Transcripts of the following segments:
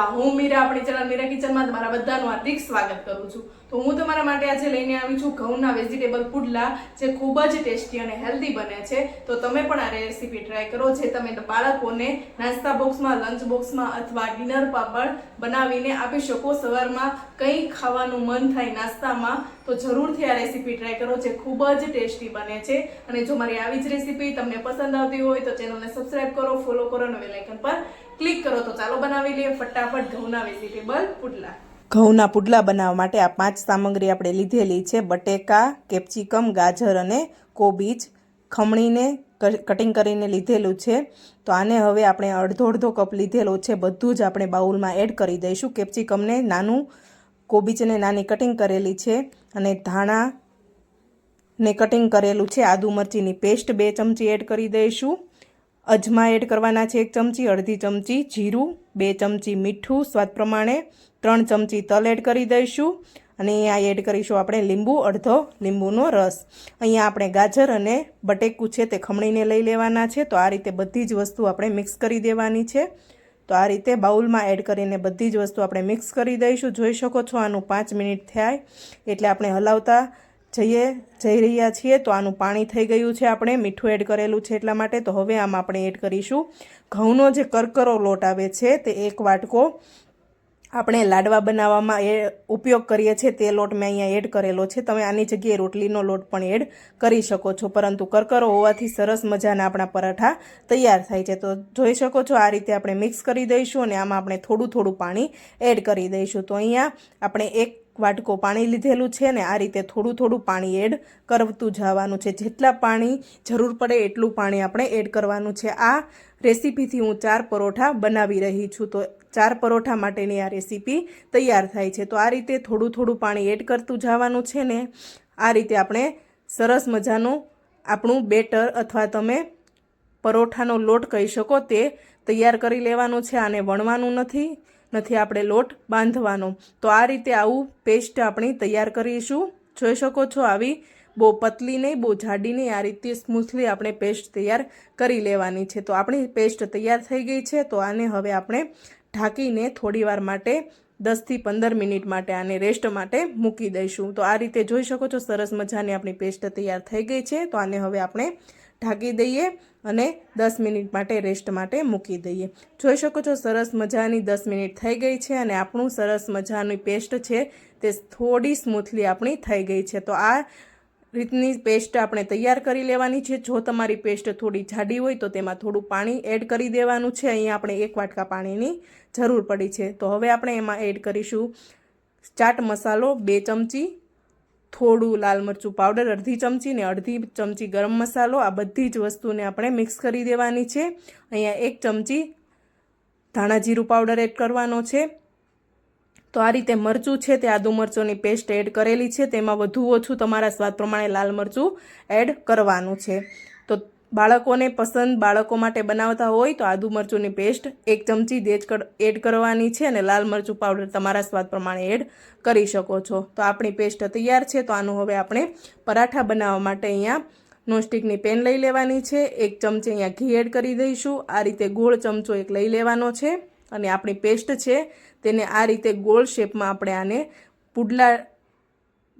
બધા હું મીરા આપણી ચેનલ મીરા કિચનમાં તમારા બધાનું હાર્દિક સ્વાગત કરું છું. તો હું તમારા માટે આજે લઈને આવી છું ઘઉંના વેજીટેબલ પુડલા, જે ખૂબ જ ટેસ્ટી અને હેલ્ધી બને છે. તો તમે પણ આ રેસીપી ટ્રાય કરો, જે તમે બાળકોને નાસ્તા બોક્સમાં લંચ બોક્સમાં અથવા ડિનર પાપડ બનાવીને આપી શકો. સવારમાં કંઈ ખાવાનું મન થાય નાસ્તામાં, તો જરૂરથી આ રેસીપી ટ્રાય કરો, જે ખૂબ જ ટેસ્ટી બને છે. અને જો મારી આવી જ રેસીપી તમને પસંદ આવતી હોય તો ચેનલને સબસ્ક્રાઇબ કરો ફોલો કરો અને બેલાઇકન પર ક્લિક કરો તો ચાલો બનાવી લઈએ ફટાફટ ઘઉંના વેજીટેબલ પુડલા. ઘઉંના પુડલા બનાવવા માટે આ પાંચ સામગ્રી આપણે લીધેલી છે. બટેકા, કેપ્સિકમ, ગાજર અને કોબીજ ખમણીને કટિંગ કરીને લીધેલું છે. તો આને હવે આપણે અડધો અડધો કપ લીધેલો છે. બધું જ આપણે બાઉલમાં એડ કરી દઈશું. કેપ્સિકમને નાનું કોબીજને નાની કટિંગ કરેલી છે અને ધાણા ને કટિંગ કરેલું છે. આદુ મરચીની પેસ્ટ બે ચમચી એડ કરી દઈશું. અજમા એડ કરવાના છે. એક ચમચી, અડધી ચમચી જીરું, બે ચમચી મીઠું, સ્વાદ પ્રમાણે ત્રણ ચમચી તલ એડ કરી દઈશું. અને અહીંયા એડ કરીશું આપણે લીંબુ, અડધો લીંબુનો રસ. અહીંયા આપણે ગાજર અને બટેકું છે તે ખમણીને લઈ લેવાના છે. તો આ રીતે બધી જ વસ્તુ આપણે મિક્સ કરી દેવાની છે. તો આ રીતે બાઉલમાં એડ કરીને બધી જ વસ્તુ આપણે મિક્સ કરી દઈશું. જોઈ શકો છો આનું પાંચ મિનિટ થાય. એટલે આપણે હલાવતા જઈએ, જઈ રહ્યા છીએ તો આનું પાણી થઈ ગયું છે આપણે, મીઠું એડ કરેલું છે એટલા માટે, તો હવે આમાં આપણે એડ કરીશું. ઘઉંનો જે કરકરો લોટ આવે છે તે એક વાટકો આપણે લાડવા બનાવવામાં એ ઉપયોગ કરીએ છીએ, તે લોટ મેં અહીંયા એડ કરેલો છે. તમે આની જગ્યાએ રોટલીનો લોટ પણ એડ કરી શકો છો, પરંતુ કરકરો હોવાથી સરસ મજાના આપણા પરાઠા તૈયાર થાય છે. તો જોઈ શકો છો, આ રીતે આપણે મિક્સ કરી દઈશું અને આમાં આપણે થોડું થોડું પાણી એડ કરી દઈશું. તો અહીંયા આપણે એક વાટકો પાણી લીધેલું છે ને આ રીતે થોડું થોડું પાણી એડ કરતું જવાનું છે. જેટલા પાણી જરૂર પડે એટલું પાણી આપણે એડ કરવાનું છે. આ રેસીપીથી હું ચાર પરોઠા બનાવી રહી છું. તો ચાર પરોઠા માટેની આ રેસીપી તૈયાર થાય છે. તો આ રીતે થોડું થોડું પાણી એડ કરતું જવાનું છે ને આ રીતે આપણે સરસ મજાનું આપણું બેટર અથવા તમે પરોઠાનો લોટ કહી શકો તે તૈયાર કરી લેવાનું છે. આને વણવાનું નથી. નથી આપણે લોટ બાંધવાનો. તો આ રીતે આવું પેસ્ટ આપણે તૈયાર કરીશું. જોઈ શકો છો આવી બહુ પતલી નહીં, બહુ જાડી નહીં. આ રીતે સ્મૂથલી આપણે પેસ્ટ તૈયાર કરી લેવાની છે. તો આપણી પેસ્ટ તૈયાર થઈ ગઈ છે. તો આને હવે આપણે ઢાંકીને થોડીવાર માટે દસથી પંદર મિનિટ માટે આને રેસ્ટ માટે મૂકી દઈશું. તો આ રીતે જોઈ શકો છો સરસ મજાની આપણી પેસ્ટ તૈયાર થઈ ગઈ છે. તો આને હવે આપણે ઢાંકી દઈએ અને દસ મિનિટ માટે રેસ્ટ માટે મૂકી દઈએ. જોઈ શકો છો, સરસ મજાની દસ મિનિટ થઈ ગઈ છે અને આપણું સરસ મજાની પેસ્ટ છે તે થોડી સ્મૂથલી આપણી થઈ ગઈ છે. તો આ રીતની પેસ્ટ આપણે તૈયાર કરી લેવાની છે. જો તમારી પેસ્ટ થોડી જાડી હોય તો તેમાં થોડું પાણી એડ કરી દેવાનું છે. અહીંયા આપણે એક વાટકા પાણીની જરૂર પડી છે. તો હવે આપણે એમાં એડ કરીશું ચાટ મસાલો બે ચમચી થોડું લાલ મરચું પાવડર અડધી ચમચી ને અડધી ચમચી ગરમ મસાલો, આ બધી જ વસ્તુને આપણે મિક્સ કરી દેવાની છે. અહીંયા એક ચમચી ધાણા જીરું પાવડર એડ કરવાનો છે. તો આ રીતે મરચું છે તે આદુ મરચોની પેસ્ટ એડ કરેલી છે. તેમાં વધુ ઓછું તમારા સ્વાદ પ્રમાણે લાલ મરચું એડ કરવાનું છે. બાળકોને પસંદ બાળકો માટે બનાવતા હોય તો આદુ મરચુંની પેસ્ટ, એક ચમચી દેજ એડ કરવાની છે અને લાલ મરચું પાવડર તમારા સ્વાદ પ્રમાણે એડ કરી શકો છો. તો આપણી પેસ્ટ તૈયાર છે, તો આનું હવે આપણે પરાઠા બનાવવા માટે અહીંયા નોનસ્ટિકની પેન લઈ લેવાની છે. એક ચમચી અહીંયા ઘી એડ કરી દઈશું. આ રીતે ગોળ ચમચો એક લઈ લેવાનો છે અને આપણી પેસ્ટ છે, તેને આ રીતે ગોળ શેપમાં આપણે આને પુડલા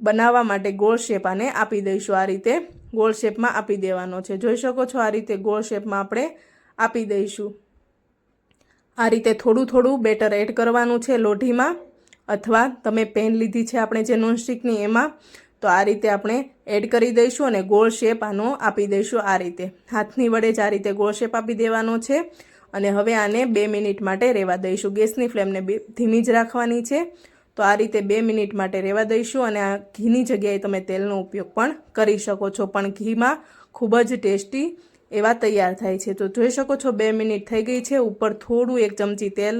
બનાવવા માટે ગોળ શેપ આને આપી દઈશું. આ રીતે ગોળ શેપમાં આપી દેવાનો છે. જોઈ શકો છો, આ રીતે ગોળ શેપમાં આપણે આપી દઈશું. આ રીતે થોડું થોડું બેટર એડ કરવાનું છે લોઢીમાં. અથવા તમે પેન લીધી છે આપણે જે નોનસ્ટિકની એમાં, તો આ રીતે આપણે એડ કરી દઈશું અને ગોળ શેપ આનો આપી દઈશું આ રીતે. હાથની વડે જ આ રીતે ગોળ શેપ આપી દેવાનો છે. અને હવે આને બે મિનિટ માટે રહેવા દઈશું. ગેસની ફ્લેમને ધીમી જ રાખવાની છે. તો આ રીતે બે મિનિટ માટે રહેવા દઈશું અને આ ઘીની જગ્યાએ તમે તેલનો ઉપયોગ પણ કરી શકો છો. પણ ઘીમાં ખૂબ જ ટેસ્ટી એવા તૈયાર થાય છે. તો જોઈ શકો છો, બે મિનિટ થઈ ગઈ છે. ઉપર થોડું એક ચમચી તેલ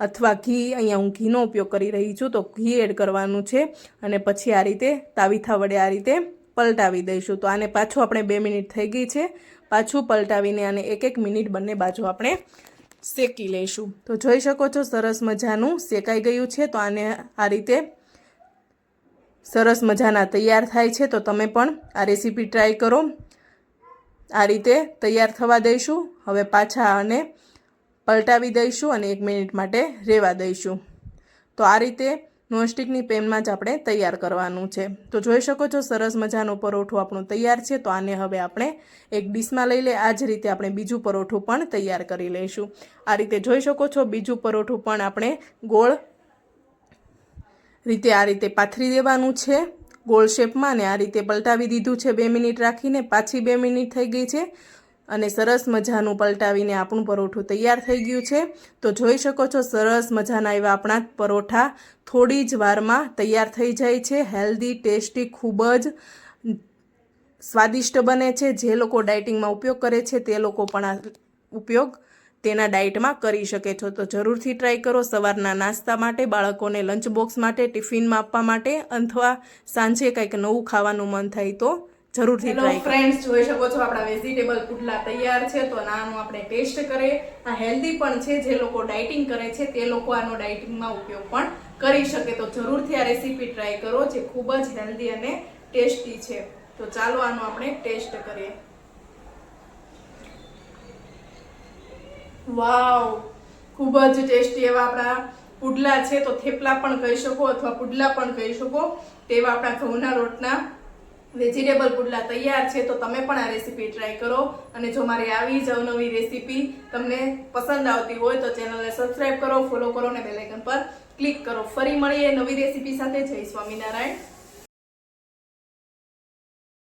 અથવા ઘી, અહીંયા હું ઘીનો ઉપયોગ કરી રહી છું, તો ઘી એડ કરવાનું છે અને પછી આ રીતે તાવીથા વડે આ રીતે પલટાવી દઈશું. તો આને પાછું આપણે બે મિનિટ થઈ ગઈ છે. પાછું પલટાવીને આને એક એક મિનિટ બંને બાજુ આપણે શેકી લઈશું. તો જોઈ શકો છો, સરસ મજાનું શેકાઈ ગયું છે. તો આને આ રીતે સરસ મજાના તૈયાર થાય છે. તો તમે પણ આ રેસીપી ટ્રાય કરો. આ રીતે તૈયાર થવા દઈશું. હવે પાછા આને પલટાવી દઈશું અને એક મિનિટ માટે રહેવા દઈશું. તો આ રીતે નોનસ્ટિકની પેનમાં જ આપણે તૈયાર કરવાનું છે. તો જોઈ શકો છો, સરસ મજાનું પરોઠું આપણું તૈયાર છે. તો આને હવે આપણે એક ડીશમાં લઈ લે આ જ રીતે આપણે બીજું પરોઠું પણ તૈયાર કરી લઈશું. આ રીતે જોઈ શકો છો, બીજું પરોઠું પણ આપણે ગોળ રીતે આ રીતે પાથરી દેવાનું છે. ગોળ શેપમાં ને આ રીતે પલટાવી દીધું છે. બે મિનિટ રાખીને પાછી બે મિનિટ થઈ ગઈ છે. અને સરસ મજાનું પલટાવીને આપણું પરોઠું તૈયાર થઈ ગયું છે. તો જોઈ શકો છો, સરસ મજાના એવા આપણા પરોઠા થોડી જ વારમાં તૈયાર થઈ જાય છે. હેલ્ધી, ટેસ્ટી, ખૂબ જ સ્વાદિષ્ટ બને છે. જે લોકો ડાયટિંગમાં ઉપયોગ કરે છે, તે લોકો પણ આ ઉપયોગ તેના ડાયટમાં કરી શકે છો. તો જરૂરથી ટ્રાય કરો સવારના નાસ્તા માટે, બાળકોને લંચ બોક્સ માટે ટિફિનમાં આપવા માટે, અથવા સાંજે કંઈક નવું ખાવાનું મન થાય તો જરૂરથી ટ્રાય ફ્રેન્ડ્સ જોઈ શકો છો આપણા વેજીટેબલ પુડલા તૈયાર છે તો નાનું આપણે ટેસ્ટ કરે આ હેલ્ધી પણ છે જે લોકો ડાયટિંગ કરે છે તે લોકો આનો ડાયટિંગમાં ઉપયોગ પણ કરી શકે. તો જરૂરથી આ રેસીપી ટ્રાય કરો જે ખૂબ જ હેલ્ધી અને ટેસ્ટી છે. તો ચાલો આનો આપણે ટેસ્ટ કરીએ. વાવ ખૂબ જ ટેસ્ટી એવા આપણા પુડલા છે. તો થેપલા પણ કહી શકો અથવા પુડલા પણ કહી શકો તેવા આપણા ઘઉંના રોટના વેજીટેબલ પુડલા તૈયાર છે, તો તમે પણ આ રેસીપી ટ્રાય કરો. અને જો મારી આવી જ અવનવી રેસીપી તમને પસંદ આવતી હોય, તો ચેનલને સબસ્ક્રાઈબ કરો, ફોલો કરો અને બેલ પર ક્લિક કરો. ફરી મળીએ નવી રેસીપી સાથે. જય સ્વામિનારાયણ.